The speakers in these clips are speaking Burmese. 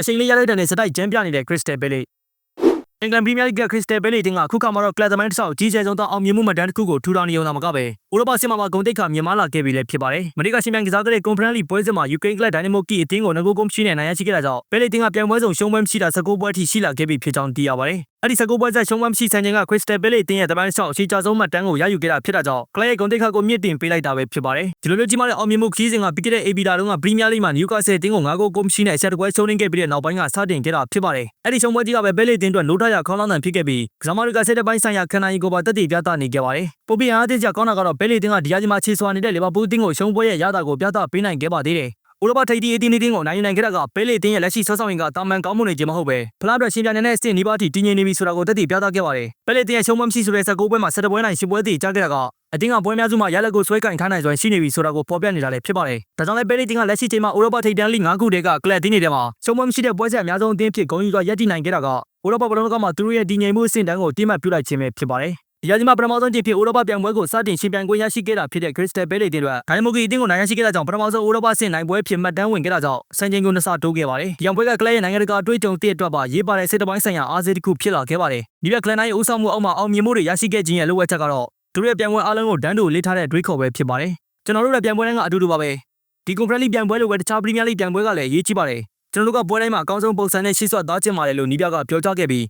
အချိန်လေးရလိုက်တဲ့နဲ့စတိုက်ကြမ်းပြနေတဲ့ Crystal Palace အင်္ဂလန်ပရီးမီးယားလိဂ်ကခရစ္စတယ်ဘဲလီတင်ကအခုခါမှာတော့ကလပ်သမိုင်းတစ်ဆောက်ကြီးကျယ်ဆုံးသောအောင်မြင်မှုမှတ်တမ်းတစ်ခုကိုထူထောင်နေုံသာမကပဲဥရောပစစ်မှမှာဂုဏ်တိတ်ခါမြင်မာလာခဲ့ပြီလည်းဖြစ်ပါတယ်။မနေ့ကရှင်ပြိုင်ကစားတဲ့ကွန်ဖရင့်လိပွဲစဉ်မှာယူကရိန်းကလပ်ဒိုင်နမိုကီအသင်းကိုငကိုကုန်းရှိနဲ့နိုင်ရရှိခဲ့တာကြောင့်ဘဲလီတင်ကပြိုင်ပွဲစုံရှုံးပွဲမရှိတာ19ပွဲအထိရှိလာခဲ့ပြီဖြစ်ကြောင်းသိရပါတယ်။အဲ့ဒီ19ပွဲဆက်ရှုံးပွဲမရှိဆန်ချိန်ကခရစ္စတယ်ဘဲလီတင်ရဲ့တပိုင်းတစ်ဆောက်အရှိကြဆုံးမှတ်တမ်းကိုရယူခဲ့တာဖြစ်တာကြောင့်ကလပ်ရဲ့ဂုဏ်တိတ်ခါကိုမြင့်တင်ပေးလိုက်တာပဲဖြစ်ပါတယ်။ဒီလိုမျိုးကြီးမားတဲ့အောင်မြင်မှုခီးစဉ်ကပြီးခဲ့တဲ့ AB တာတုန်းကပရီးမီးယားလိဂ်မှာနျူကာဆယ်တင်းကို9ဂိုးကုန်းရှိနဲ့ဆက်တပွဲရှုံးနေခဲ့ပြီးတဲ့နောက်ပိုင်းကစတင်ခဲ့တာဖြစ်ပါတယ်။အဲ့ဒီရှုံးပွဲကြီးကပဲဘဲလီတင်အတွက်နိုးထရခေါင်းလောင်းတန်ဖြစ်ခဲ့ပြီးကစားမတွေကဆက်တဲ့ပိုင်းဆိုင်ရာခန္ဓာရင်ကိုပါတက်တည်ပြသနေခဲ့ပါတယ်။ပိုပီအားအသင်းကြကောင်းတာကတော့ဘဲလီတင်ကဒီယာကြီးမှာခြေစွာနေတဲ့လီဗာပူးအသင်းကိုရှုံးပွဲရဲ့ရတာကိုပြသပေးနိုင်ခဲ့ပါသေးတယ်။ ဥရောပထိပ်သီးအသင်းအသင်းကိုနိုင်ယူနိုင်ခဲ့တာကဘဲလီတင်ရဲ့လက်ရှိဆော့ဆော့ရင်ကတာမန်ကောင်းမှုနေခြင်းမဟုတ်ပဲဖလားအတွက်ရှင်ပြိုင်နေတဲ့စတင်နီးပါးထိတည်ငြိမ်နေပြီဆိုတာကိုတက်တည်ပြသခဲ့ပါတယ်။ဘဲလီတင်ရဲ့ရှုံးမမရှိဆိုတဲ့19ပွဲမှာ17ပွဲနိုင်10ပွဲတည်ကြားခဲ့တာကအတင်းကပွဲများစုမှာရလက်ကိုဆွဲကင်ထားနိုင်စွမ်းရှိနေပြီဆိုတာကိုဖော်ပြနေတာလည်းဖြစ်ပါတယ်။ဒါကြောင့်လည်းဘဲလီတင်ကလက်ရှိချိန်မှာဥရောပထိပ်တန်းလိ9ခုတည်းကကလပ်အသင်းတွေထဲမှာရှုံးမမရှိတဲ့ပွဲဆက်အများဆုံးအသင်းဖြစ်ဂုဏ်ယူစွာရပ်တည်နိုင်ခဲ့တာကဥရောပဘလုံးကမှသူတို့ရဲ့တည်ငြိမ်မှုအဆင့်တန်းကိုတိမှတ်ပြုလိုက်ခြင်းပဲဖြစ်ပါတယ်။ဒီ ရာကြီးမှာပထမဆုံးကြိမ်ဖြစ်ဥရောပပြိုင်ပွဲကိုစတင်ရှင်ပြိုင်ခွင့်ရရှိခဲ့တာဖြစ်တဲ့ Crystal Palace တင်အတွက်ဒိုင်မိုကီအသင်းကိုနိုင်ရရှိခဲ့တာကြောင့်ပထမဆုံးဥရောပဆင့်နိုင်ပွဲဖြစ်မှတ်တမ်းဝင်ခဲ့တာကြောင့်စံချိန်ကိုနှစ်ဆတိုးခဲ့ပါတယ်။ဒီအောင်ပွဲကကလပ်ရဲ့နိုင်ငံတကာအတွေ့အကြုံတည့်အတွက်ပါရေးပါတဲ့စိတ်တပိုင်းဆိုင်ရာအားစေးတစ်ခုဖြစ်လာခဲ့ပါတယ်။ဒီပြကလပ်နိုင်ရဲ့ဦးဆောင်မှုအောက်မှာအောင်မြင်မှုတွေရရှိခဲ့ခြင်းရဲ့လိုအပ်ချက်ကတော့သူတို့ရဲ့ပြိုင်ပွဲအားလုံးကိုဒန်းတို့လေးထားတဲ့တွေးခေါ်ပဲဖြစ်ပါတယ်။ကျွန်တော်တို့ရဲ့ပြိုင်ပွဲတိုင်းကအတူတူပါပဲ။ဒီကွန်ဖရင့်လိပြိုင်ပွဲလိုပဲတခြားပရီးမီးယားလိပြိုင်ပွဲကလည်းရေးကြီးပါတယ်။ကျွန်တော်တို့ကပွဲတိုင်းမှာအကောင်းဆုံးပုံစံနဲ့ရှေ့ဆွသွားကျင်ပါတယ်လို့နီးပြကပြောကြားခဲ့ပြီး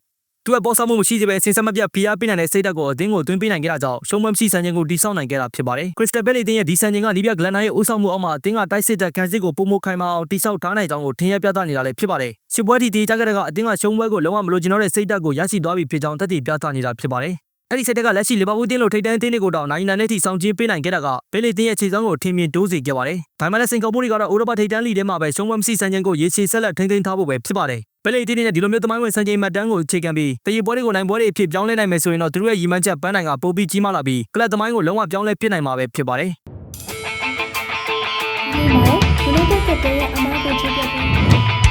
သူ့ရဲ့ပေါ်ဆောင်မှုမရှိသေးပဲစင်စမပြတ်ဖိအားပေးနိုင်တဲ့စိတ်ဓာတ်ကိုအသင်းကိုသွင်းပေးနိုင်ခဲ့တာကြောင့်ရှုံးမမရှိစံချိန်ကိုတိစောက်နိုင်ခဲ့တာဖြစ်ပါတယ်။ Crystal Palace အသင်းရဲ့ဒီစံချိန်ကနီးပြဂလန်နာရဲ့ဦးဆောင်မှုအောက်မှာအသင်းကတိုက်စစ်တဲ့ခံစစ်ကိုပုံမခိုင်မာအောင်တိစောက်ထားနိုင်ကြောင်းကိုထင်ရပြသနေတာလည်းဖြစ်ပါတယ်။ရှစ်ပွဲတီတီကြားခဲ့တဲ့ကအသင်းကရှုံးပွဲကိုလုံးဝမလိုချင်တော့တဲ့စိတ်ဓာတ်ကိုရရှိသွားပြီဖြစ်ကြောင်းတက်တည်ပြသနေတာဖြစ်ပါတယ်။အဲ့ဒီစိတ်တက်ကလက်ရှိလီဗာပူးတင်းလိုထိပ်တန်းအသင်းတွေကိုတော့နိုင်နိုင်နဲ့ထိဆောင်ကျင်းပေးနိုင်ခဲ့တာကဘဲလီတင်းရဲ့ခြေစောင်းကိုထင်မြင်တိုးစေခဲ့ပါတယ်။ဒါမှလည်းစင်ကာပူတွေကတော့ဥရောပထိပ်တန်းလိထဲမှာပဲရှုံးပွဲမရှိစံချိန်ကိုရေရှည်ဆက်လက်ထိန်းသိမ်းထားဖို့ပဲဖြစ်ပါတယ်။ ပလေတီနဲ့ဒီလိုမျိုးသမိုင်းဝင်စံချိန်မှတ်တမ်းကိုအခြေခံပြီးတရေပွဲတွေကိုနိုင်ပွဲတွေအဖြစ်ပြောင်းလဲနိုင်မယ်ဆိုရင်တော့သူတို့ရဲ့ရည်မှန်းချက်ပန်းနိုင်ကပိုပြီးကြီးမားလာပြီးကလပ်သမိုင်းကိုလုံးဝပြောင်းလဲဖြစ်နိုင်မှာပဲဖြစ်ပါတယ်ဒီမှာ United ကတည်းကအမားကိုချပြပေး